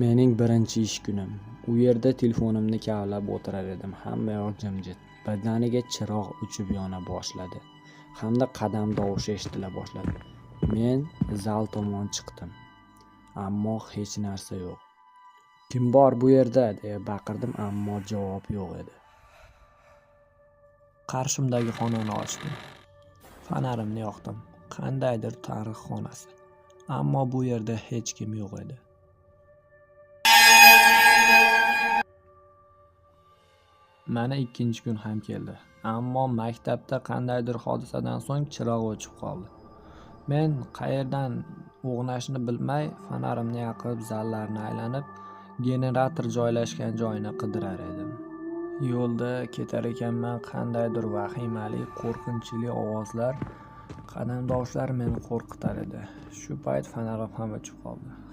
Mening birinchi ish kunim. U yerda telefonimni kavlab o'tirar edim. Hammayoq jimjit. Birdaniga chiroq o'chib yona boshladi hamda qadam tovushi eshitila boshladi. Men zal tomon chiqdim, ammo hech narsa yo'q. "Kim bor bu yerda?" deya baqirdim, ammo javob yo'q edi. Qarshimdagi xonani ochdim. Fonarimni yoqdim. Qandaydir tarix xonasi. Ammo bu yerda hech kim yo'q edi. Mana ikkinchi kun ham keldi. Ammo maktabda qandaydir hodisadan so'ng chiroq o'chib qoldi. Men qayerdan o'g'nashni bilmay, fonarimni yoqib, zallarni aylanib, generator joylashgan joyni qidirar edim. Yo'lda ketar ekanman, qandaydir vahimali, qo'rqinchli ovozlar, qadamdoshlar meni qo'rqitar edi. Shu payt fonarim ham o'chib qoldi.